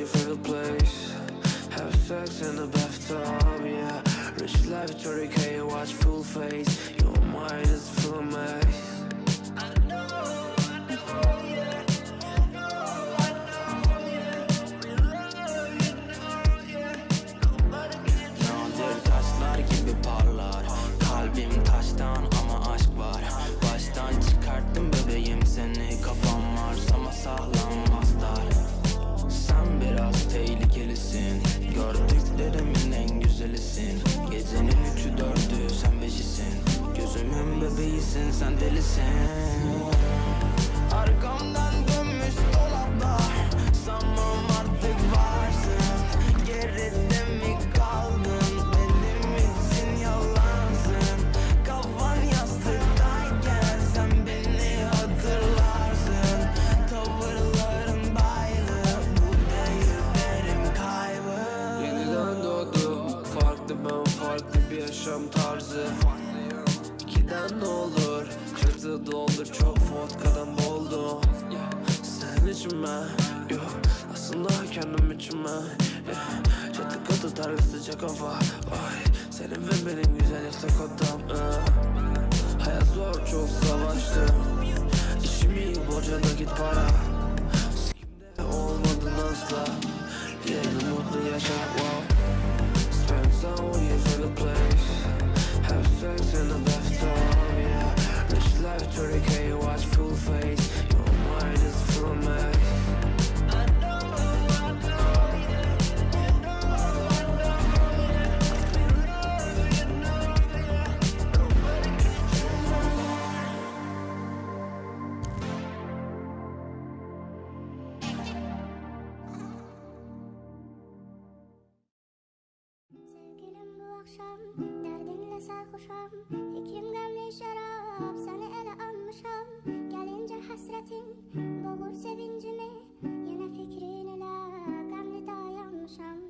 your favorite place. Have sex in the bathtub, yeah. Rich life, Victoria K, watch full face. Your mind is full of maze. Gördüklerimin en güzelisin. Gecenin üçü dördü sen beşisin. Gözümün bebeğisin sen delisin. Arkamdan Çatı doldur çok vodkadan boldu yeah. Sen ben yok. Aslında kendim ben yeah. Çatı katı terli sıcak hava. Ay, Senin ve benim güzel yatak odam. Hayat zor çok savaştım Akşam derdinle sarhoşam Fikrim gömlü şarap seni ele almışam. Gelince hasretin boğur sevincimi Yine fikrin ile gamlı dayanmışam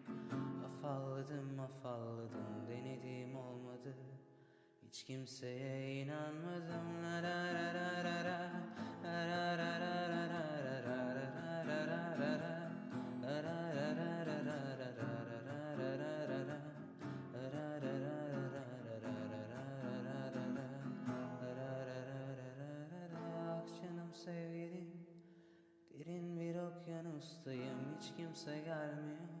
Afalladım denedim olmadı Hiç kimseye inanmadım la la la la la la la la la la la. Ah Derin bir okyanustayım hiç kimse gelmiyor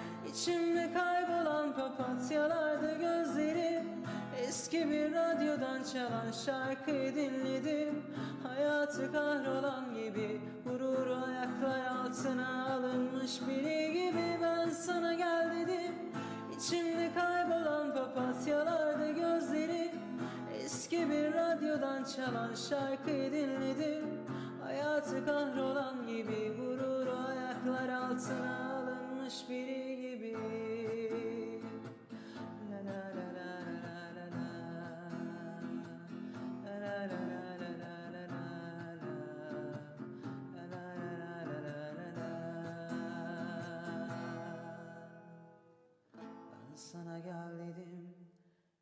İçimde kaybolan papatyalarda gözlerim Eski bir radyodan çalan şarkıyı dinledim Hayatı kahrolan gibi Gururu ayaklar altına alınmış biri gibi Ben sana gel dedim. İçimde kaybolan papatyalarda gözlerim Eski bir radyodan çalan şarkıyı dinledim Hayatı kahrolan gibi Gururu ayaklar altına alınmış biri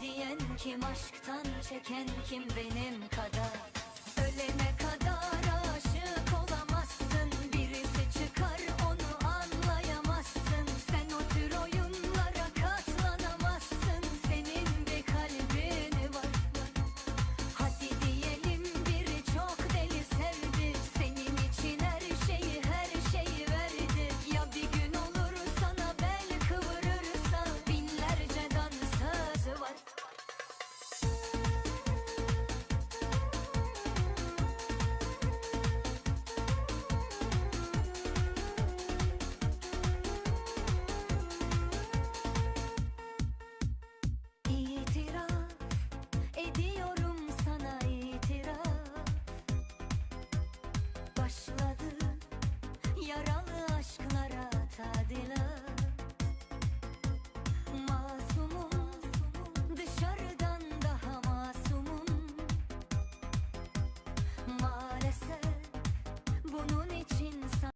diyen kim aşktan çeken kim benim kadar? Ölene kadar başladı Yaralı aşklara tadilat